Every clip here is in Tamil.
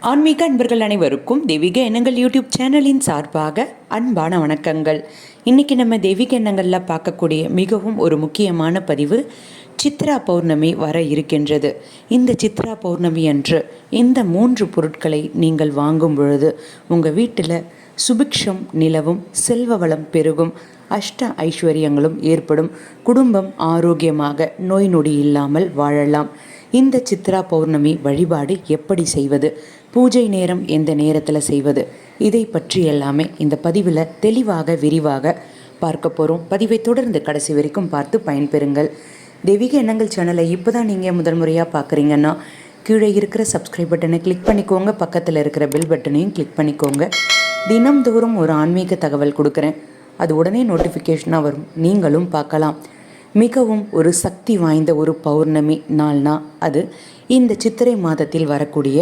ஆன்மீக அன்பர்கள் அனைவருக்கும் தெய்வீக எண்ணங்கள் யூடியூப் சேனலின் சார்பாக அன்பான வணக்கங்கள். இன்றைக்கி நம்ம தெய்வீக எண்ணங்களில் பார்க்கக்கூடிய மிகவும் ஒரு முக்கியமான பதிவு சித்ரா பௌர்ணமி வர இருக்கின்றது. இந்த சித்ரா பௌர்ணமி அன்று இந்த மூன்று பொருட்களை நீங்கள் வாங்கும் பொழுது உங்கள் வீட்டில் சுபிக்ஷம் நிலவும் செல்வ வளம் பெருகும் அஷ்ட ஐஸ்வர்யங்களும் ஏற்படும். குடும்பம் ஆரோக்கியமாக நோய் நொடி இல்லாமல் வாழலாம். இந்த சித்ரா பௌர்ணமி வழிபாடு எப்படி செய்வது? பூஜை நேரம் எந்த நேரத்தில் செய்வது? இதை பற்றி எல்லாமே இந்த பதிவில் தெளிவாக விரிவாக பார்க்க போகிறோம் பதிவை தொடர்ந்து கடைசி வரைக்கும் பார்த்து பயன்பெறுங்கள். தெய்வீக எண்ணங்கள் சேனலை இப்போ தான் நீங்கள் முதல் முறையாக பார்க்குறீங்கன்னா கீழே இருக்கிற சப்ஸ்கிரைப் பட்டனை கிளிக் பண்ணிக்கோங்க. பக்கத்தில் இருக்கிற பெல் பட்டனையும் கிளிக் பண்ணிக்கோங்க. தினம்தோறும் ஒரு ஆன்மீக தகவல் கொடுக்குறேன். அது உடனே நோட்டிஃபிகேஷனாக வரும். நீங்களும் பார்க்கலாம். மிகவும் ஒரு சக்தி வாய்ந்த ஒரு பௌர்ணமி நாள்னா அது இந்த சித்திரை மாதத்தில் வரக்கூடிய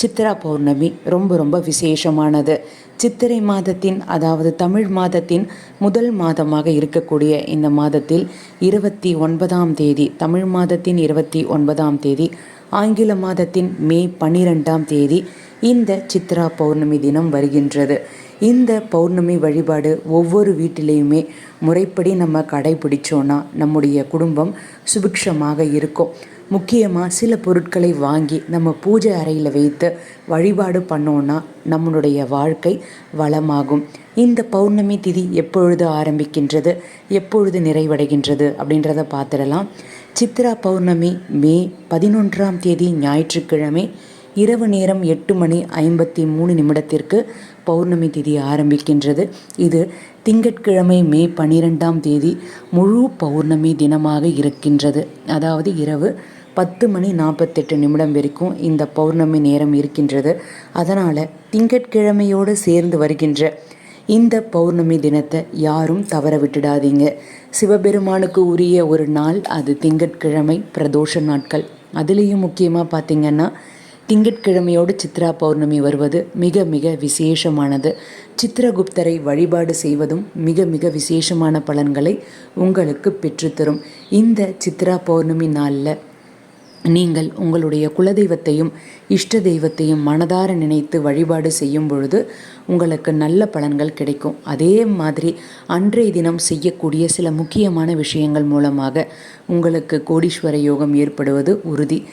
சித்ரா பௌர்ணமி ரொம்ப ரொம்ப விசேஷமானது. சித்திரை மாதத்தின் அதாவது தமிழ் மாதத்தின் முதல் மாதமாக இருக்கக்கூடிய இந்த மாதத்தில் இருபத்தி ஒன்பதாம் தேதி தமிழ் மாதத்தின் இருபத்தி ஒன்பதாம் தேதி ஆங்கில மாதத்தின் மே பன்னிரெண்டாம் தேதி இந்த சித்ரா பௌர்ணமி தினம் வருகின்றது. இந்த பௌர்ணமி வழிபாடு ஒவ்வொரு வீட்டிலையுமே முறைப்படி நம்ம கடைபிடிச்சோன்னா நம்முடைய குடும்பம் சுபிக்ஷமாக இருக்கும். முக்கியமாக சில பொருட்களை வாங்கி நம்ம பூஜை அறையில் வைத்து வழிபாடு பண்ணோன்னா நம்மளுடைய வாழ்க்கை வளமாகும். இந்த பௌர்ணமி திதி எப்பொழுது ஆரம்பிக்கின்றது எப்பொழுது நிறைவடைகின்றது அப்படின்றத பார்த்துடலாம். சித்ரா பௌர்ணமி மே பதினொன்றாம் தேதி ஞாயிற்றுக்கிழமை இரவு நேரம் எட்டு மணி ஐம்பத்தி மூணு நிமிடத்திற்கு பௌர்ணமி திதி ஆரம்பிக்கின்றது. இது திங்கட்கிழமை மே பன்னிரெண்டாம் தேதி முழு பௌர்ணமி தினமாக இருக்கின்றது. அதாவது இரவு பத்து மணி நாற்பத்தெட்டு நிமிடம் வரைக்கும் இந்த பௌர்ணமி நேரம் இருக்கின்றது. அதனால் திங்கட்கிழமையோடு சேர்ந்து வருகின்ற இந்த பௌர்ணமி தினத்தை யாரும் தவற விட்டுடாதீங்க. சிவபெருமானுக்கு உரிய ஒரு நாள் அது திங்கட்கிழமை பிரதோஷ நாட்கள். அதுலேயும் முக்கியமாக பார்த்திங்கன்னா திங்கட்கிழமையோடு சித்ரா பௌர்ணமி வருவது மிக மிக விசேஷமானது. சித்திரகுப்தரை வழிபாடு செய்வதும் மிக மிக விசேஷமான பலன்களை உங்களுக்கு பெற்றுத்தரும். இந்த சித்ரா பௌர்ணமி நாளில் நீங்கள் உங்களுடைய குலதெய்வத்தையும் இஷ்ட தெய்வத்தையும் மனதார நினைத்து வழிபாடு செய்யும் பொழுது உங்களுக்கு நல்ல பலன்கள் கிடைக்கும். அதே மாதிரி அன்றைய தினம் செய்யக்கூடிய சில முக்கியமான விஷயங்கள் மூலமாக உங்களுக்கு கோடீஸ்வர யோகம் ஏற்படுவது உறுதி.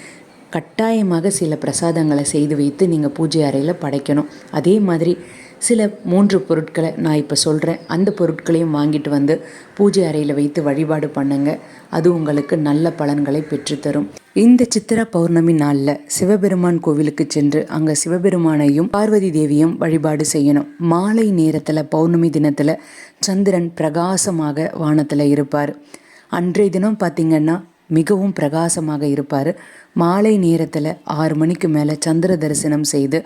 கட்டாயமாக சில பிரசாதங்களை செய்து வைத்து நீங்கள் பூஜை அறையில் படைக்கணும். அதே மாதிரி சில மூன்று பொருட்களை நான் இப்போ சொல்கிறேன் அந்த பொருட்களையும் வாங்கிட்டு வந்து பூஜை அறையில் வைத்து வழிபாடு பண்ணுங்க. அது உங்களுக்கு நல்ல பலன்களை பெற்றுத்தரும். இந்த சித்திரா பௌர்ணமி நாளில் சிவபெருமான் கோவிலுக்கு சென்று அங்கே சிவபெருமானையும் பார்வதி தேவியும் வழிபாடு செய்யணும். மாலை நேரத்தில் பௌர்ணமி தினத்தில் சந்திரன் பிரகாசமாக வானத்தில் இருப்பார். அன்றைய தினம் பார்த்திங்கன்னா மிகவும் பிரகாசமாக இருப்பார். மாலை நேரத்தில் ஆறு மணிக்கு மேலே சந்திர தரிசனம் செய்து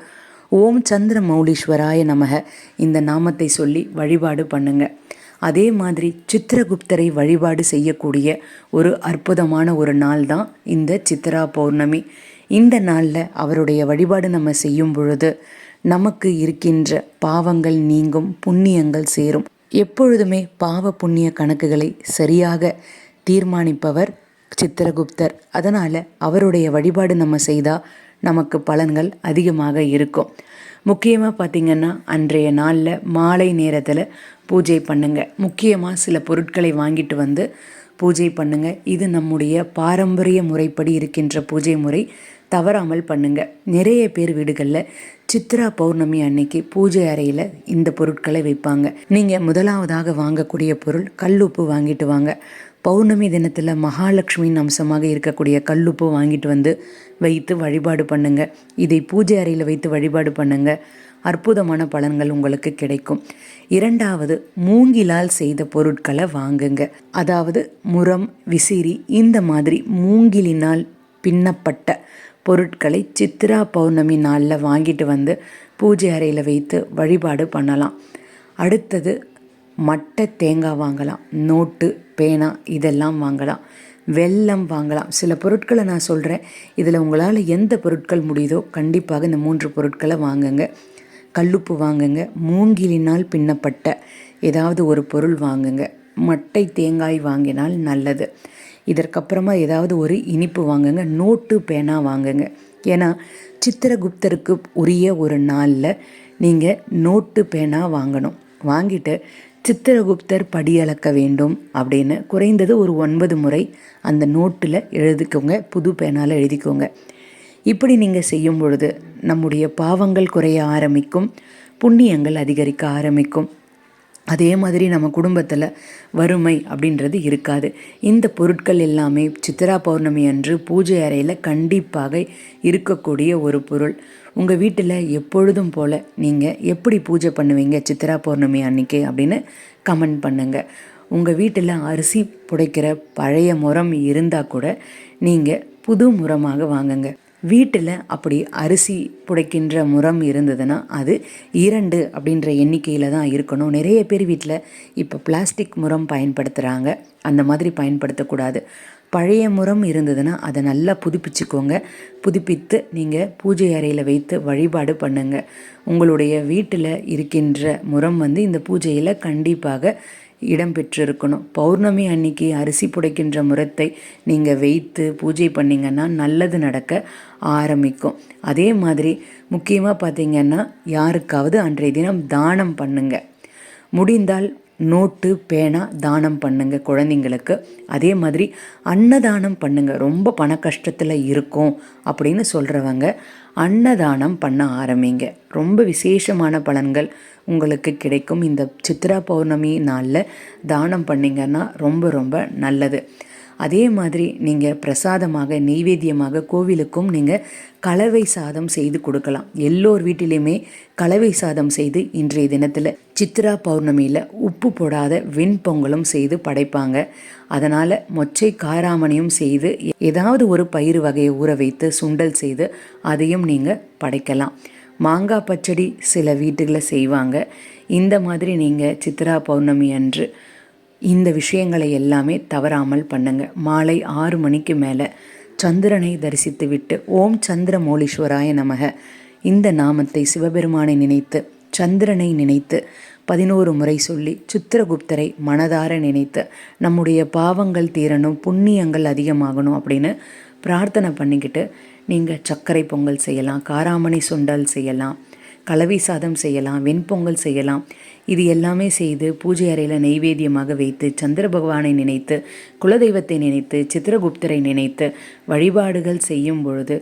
ஓம் சந்திர மௌலீஸ்வராய நமக. இந்த நாமத்தை சொல்லி வழிபாடு பண்ணுங்க. அதே மாதிரி சித்திரகுப்தரை வழிபாடு செய்யக்கூடிய ஒரு அற்புதமான ஒரு நாள் தான் இந்த சித்ரா பௌர்ணமி. இந்த நாளில் அவருடைய வழிபாடு நம்ம செய்யும் பொழுது நமக்கு இருக்கின்ற பாவங்கள் நீங்கும் புண்ணியங்கள் சேரும். எப்பொழுதுமே பாவ புண்ணிய கணக்குகளை சரியாக தீர்மானிப்பவர் சித்திரகுப்தர். அதனால் அவருடைய வழிபாடு நம்ம செய்தால் நமக்கு பலன்கள் அதிகமாக இருக்கும். முக்கியமாக பார்த்திங்கன்னா அன்றைய நாளில் மாலை நேரத்தில் பூஜை பண்ணுங்க. முக்கியமாக சில பொருட்களை வாங்கிட்டு வந்து பூஜை பண்ணுங்க. இது நம்முடைய பாரம்பரிய முறைப்படி இருக்கின்ற பூஜை முறை. தவறாமல் பண்ணுங்க. நிறைய பேர் வீடுகளில் சித்ரா பௌர்ணமி அன்னைக்கு பூஜை அறையில் இந்த பொருட்களை வைப்பாங்க நீங்கள் முதலாவதாக வாங்கக்கூடிய பொருள் கல்லுப்பு வாங்கிட்டு வாங்க. பௌர்ணமி தினத்தில் மகாலட்சுமியின் அம்சமாக இருக்கக்கூடிய கல்லுப்பு வாங்கிட்டு வந்து வைத்து வழிபாடு பண்ணுங்க. இதை பூஜை அறையில் வைத்து வழிபாடு பண்ணுங்க. அற்புதமான பலன்கள் உங்களுக்கு கிடைக்கும். இரண்டாவது மூங்கிலால் செய்த பொருட்களை வாங்குங்க. அதாவது முரம் விசிறி இந்த மாதிரி மூங்கிலினால் பின்னப்பட்ட பொருட்களை சித்ரா பௌர்ணமி நாளில் வாங்கிட்டு வந்து பூஜை அறையில் வைத்து வழிபாடு பண்ணலாம். அடுத்தது மட்டை தேங்காய் வாங்கலாம். நோட்டு பேனா இதெல்லாம் வாங்கலாம். வெல்லம் வாங்கலாம். சில பொருட்களை நான் சொல்கிறேன் இதில் உங்களால் எந்த பொருட்கள் முடியுதோ கண்டிப்பாக இந்த மூன்று பொருட்களை வாங்குங்க. கல்லுப்பு வாங்குங்க. மூங்கிலினால் பின்னப்பட்ட ஏதாவது ஒரு பொருள் வாங்குங்க. மட்டை தேங்காய் வாங்கினால் நல்லது. இதற்கப்புறமா ஏதாவது ஒரு இனிப்பு வாங்குங்க நோட்டு பேனா வாங்குங்க. ஏன்னா சித்திரகுப்தருக்கு உரிய ஒரு நாளில் நீங்கள் நோட்டு பேனா வாங்கணும். வாங்கிட்டு சித்திரகுப்தர் படியளக்க வேண்டும் அப்படின்னு குறைந்தது ஒரு ஒன்பது முறை அந்த நோட்டில் எழுதிக்கோங்க புது பேனால் எழுதிக்கோங்க. இப்படி நீங்கள் செய்யும் பொழுது நம்முடைய பாவங்கள் குறைய ஆரம்பிக்கும் புண்ணியங்கள் அதிகரிக்க ஆரம்பிக்கும். அதே மாதிரி நம்ம குடும்பத்தில் வறுமை அப்படின்றது இருக்காது. இந்த பொருட்கள் எல்லாமே சித்திரா பௌர்ணமி அன்று பூஜை அறையில் கண்டிப்பாக இருக்கக்கூடிய ஒரு பொருள். உங்கள் வீட்டில் எப்பொழுதும் போல் நீங்கள் எப்படி பூஜை பண்ணுவீங்க சித்ரா பௌர்ணமி அன்னைக்கு அப்படின்னு கமெண்ட் பண்ணுங்கள் உங்கள் வீட்டில் அரிசி புடைக்கிற பழைய முறம் இருந்தால் கூட நீங்கள் புது முறமாக வாங்குங்க. வீட்டில் அப்படி அரிசி புடைக்கின்ற முறம் இருந்ததுன்னா அது இரண்டு அப்படின்ற எண்ணிக்கையில் தான் இருக்கணும். நிறைய பேர் வீட்டில் இப்போ பிளாஸ்டிக் முறம் பயன்படுத்துகிறாங்க அந்த மாதிரி பயன்படுத்தக்கூடாது. பழைய முறம் இருந்ததுன்னா அதை நல்லா புதுப்பிச்சுக்கோங்க. புதுப்பித்து நீங்கள் பூஜை அறையில் வைத்து வழிபாடு பண்ணுங்கள் உங்களுடைய வீட்டில் இருக்கின்ற முறம் வந்து இந்த பூஜையில் கண்டிப்பாக இடம் பெற்றிருக்கணும் பௌர்ணமி அன்னைக்கு அரிசி புடைக்கின்ற முறத்தை நீங்கள் வைத்து பூஜை பண்ணிங்கன்னா நல்லது நடக்க ஆரம்பிக்கும். அதே மாதிரி முக்கியமாக பார்த்தீங்கன்னா யாருக்காவது அன்றைய தினம் தானம் பண்ணுங்க. முடிந்தால் நோட்டு பேனா தானம் பண்ணுங்க குழந்தைங்களுக்கு. அதே மாதிரி அன்னதானம் பண்ணுங்க. ரொம்ப பண கஷ்டத்தில் இருக்கும் அப்படின்னு சொல்கிறவங்க அன்னதானம் பண்ண ஆரம்பிங்க. ரொம்ப விசேஷமான பலன்கள் உங்களுக்கு கிடைக்கும். இந்த சித்ரா பௌர்ணமி நாளில் தானம் பண்ணிங்கன்னா ரொம்ப ரொம்ப நல்லது. அதே மாதிரி நீங்கள் பிரசாதமாக நெய்வேத்தியமாக கோவிலுக்கும் நீங்கள் கலவை சாதம் செய்து கொடுக்கலாம். எல்லோர் வீட்டிலையுமே கலவை சாதம் செய்து இன்றைய தினத்தில் சித்ரா பௌர்ணமியில் உப்பு போடாத வெண்பொங்கலும் செய்து படைப்பாங்க. அதனால் மொச்சை காராமணியும் செய்து ஏதாவது ஒரு பயிறு வகையை ஊற வைத்து சுண்டல் செய்து அதையும் நீங்கள் படைக்கலாம். மாங்காய் பச்சடி சில வீட்டுகளில் செய்வாங்க. இந்த மாதிரி நீங்கள் சித்ரா பௌர்ணமி அன்று இந்த விஷயங்களை எல்லாமே தவறாமல் பண்ணுங்க. மாலை ஆறு மணிக்கு மேலே சந்திரனை தரிசித்து விட்டு ஓம் சந்திர மோலீஸ்வராய நமக. இந்த நாமத்தை சிவபெருமானை நினைத்து சந்திரனை நினைத்து பதினோரு முறை சொல்லி சித்திரகுப்தரை மனதார நினைத்து நம்முடைய பாவங்கள் தீரணும் புண்ணியங்கள் அதிகமாகணும் அப்படின்னு பிரார்த்தனை பண்ணிக்கிட்டு நீங்கள் சர்க்கரை பொங்கல் செய்யலாம் காராமணி சுண்டல் செய்யலாம் கலவை சாதம் செய்யலாம் வெண்பொங்கல் செய்யலாம். இது எல்லாமே செய்து பூஜை அறையில் நெய்வேத்தியமாக வைத்து சந்திர பகவானை நினைத்து குலதெய்வத்தை நினைத்து சித்திரகுப்தரை நினைத்து வழிபாடுகள் செய்யும் பொழுது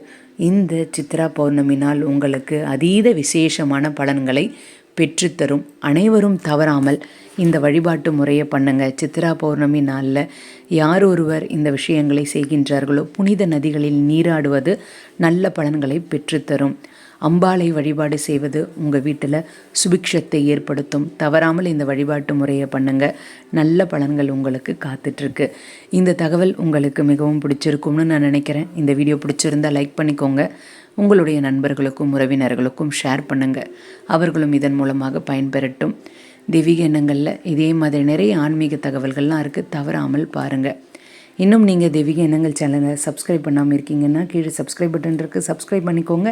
இந்த சித்ரா பௌர்ணமி நாள் உங்களுக்கு அதீத விசேஷமான பலன்களை பெற்றுத்தரும். அனைவரும் தவறாமல் இந்த வழிபாட்டு முறையை பண்ணுங்க. சித்ரா பௌர்ணமி நாளில் யார் ஒருவர் இந்த விஷயங்களை செய்கின்றார்களோ புனித நதிகளில் நீராடுவது நல்ல பலன்களை பெற்றுத்தரும். அம்பாளை வழிபாடு செய்வது உங்கள் வீட்டில் சுபிக்ஷத்தை ஏற்படுத்தும். தவறாமல் இந்த வழிபாட்டு முறையை பண்ணுங்க. நல்ல பலன்கள் உங்களுக்கு காத்துட்ருக்கு. இந்த தகவல் உங்களுக்கு மிகவும் பிடிச்சிருக்கும்னு நான் நினைக்கிறேன். இந்த வீடியோ பிடிச்சிருந்தால் லைக் பண்ணிக்கோங்க. உங்களுடைய நண்பர்களுக்கும் உறவினர்களுக்கும் ஷேர் பண்ணுங்கள் அவர்களும் இதன் மூலமாக பயன்பெறட்டும். தெய்வீக எண்ணங்களில் இதே மாதிரி நிறைய ஆன்மீக தகவல்கள்லாம் இருக்குது தவறாமல் பாருங்கள் இன்னும் நீங்கள் தெய்வீக எண்ணங்கள் சேனலை சப்ஸ்கிரைப் பண்ணாமல் இருக்கீங்கன்னா கீழே சப்ஸ்கிரைப் பட்டன் இருக்குது சப்ஸ்கிரைப் பண்ணிக்கோங்க.